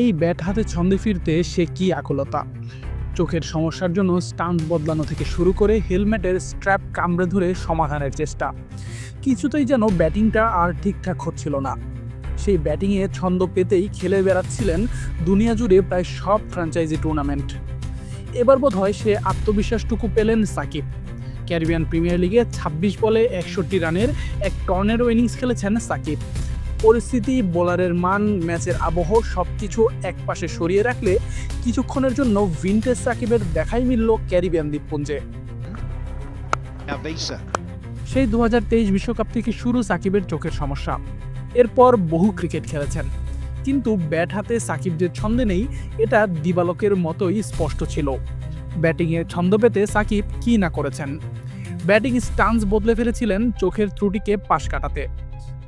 এই ব্যাট হাতে ছন্দে ফিরতে সে কি আকুলতা? চোখের সমস্যার জন্য স্টান্ট বদলানো থেকে শুরু করে হেলমেটের স্ট্র্যাপ কামড়ে ধরে সমাধানের চেষ্টা। কিছুতেই যেন ব্যাটিংটা আর ঠিকঠাক হচ্ছিল না। সেই ব্যাটিংয়ে ছন্দ পেতেই খেলে বেড়াচ্ছিলেন দুনিয়া জুড়ে প্রায় সব ফ্র্যাঞ্চাইজি টুর্নামেন্ট এবার বোধ হয় সে আত্মবিশ্বাসটুকু পেলেন সাকিব। ক্যারিবিয়ান প্রিমিয়ার লিগে ২৬ বলে একষট্টি রানের এক টর্নেরো ইনিংস খেলেছেন সাকিব। পরিস্থিতি বোলারের মান ম্যাচের আবহ সব কিছু একপাশে সরিয়ে রাখলে কিছুক্ষণের জন্য ভিনটেজ সাকিবের দেখাই মিলল ক্যারিবিয়ান দ্বীপপুঞ্জে। সেই দু বিশ্বকাপ থেকে শুরু সাকিবের চোখের সমস্যা। এরপর বহু ক্রিকেট খেলেছেন। কিন্তু ব্যাট হাতে সাকিব যে ছন্দে নেই এটা দিবালকের মতোই স্পষ্ট ছিল। ব্যাটিংয়ে ছন্দ পেতে সাকিব কি না করেছেন? ব্যাটিং স্টান্স বদলে ফেলেছিলেন চোখের ত্রুটিকে পাশ কাটাতে।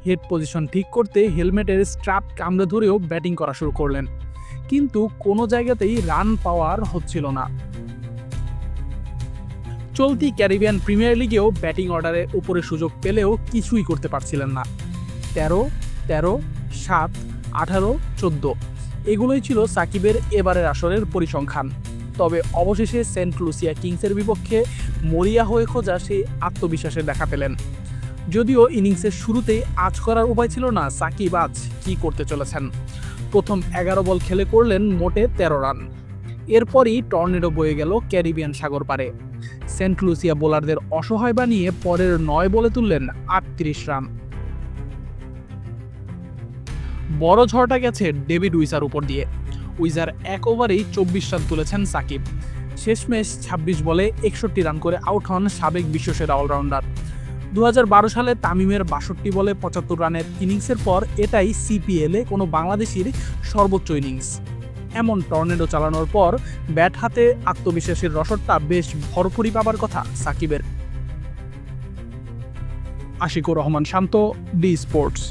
হেড পজিশন ঠিক করতে হেলমেটের স্ট্র্যাপ কামড়ে ধরেও ব্যাটিং করা শুরু করলেন। কিন্তু কোনো জায়গাতেই রান পাওয়ার হচ্ছিল না। চলতি ক্যারিবিয়ান প্রিমিয়ার লিগেও ব্যাটিং অর্ডারের উপরে সুযোগ পেলেও কিছুই করতে পারছিলেন না। তেরো তেরো, সাত, আঠারো, চোদ্দ, এগুলোই ছিল সাকিবের এবারের আসরের পরিসংখ্যান। তবে অবশেষে সেন্ট লুসিয়া কিংসের বিপক্ষে মরিয়া হয়ে খোঁজা সেই আত্মবিশ্বাসের দেখা পেলেন। যদিও ইনিংসের শুরুতেই আজ করার উপায় ছিল না, সাকিব আজ কী করতে চলেছেন? প্রথম এগারো বল খেলে করলেন মোটে তেরো রান। এরপরই টর্নেডো বয়ে গেল ক্যারিবিয়ান সাগর পারে সেন্ট লুসিয়া বোলারদের অসহায় বানিয়ে পরের নয় বলে তুললেন আটত্রিশ রান। বড় ঝড়টা গেছে ডেভিড উইসার উপর দিয়ে। উইজার এক ওভারেই চব্বিশ রান তুলেছেন সাকিব। শেষমেশ ২৬ বলে একষট্টি রান করে আউট হন সাবেক বিশ্বসেরা অলরাউন্ডার। দু হাজার বারো সালে তামিমের বাষট্টি বলে পঁচাত্তর রানের ইনিংসের পর এটাই সিপিএলে কোনো বাংলাদেশির সর্বোচ্চ ইনিংস। এমন টর্নেডো চালানোর পর ব্যাট হাতে আত্মবিশ্বাসের রসদটা বেশ ভরপুরি পাবার কথা সাকিবের। Ashiqur Rahman Shanto D sports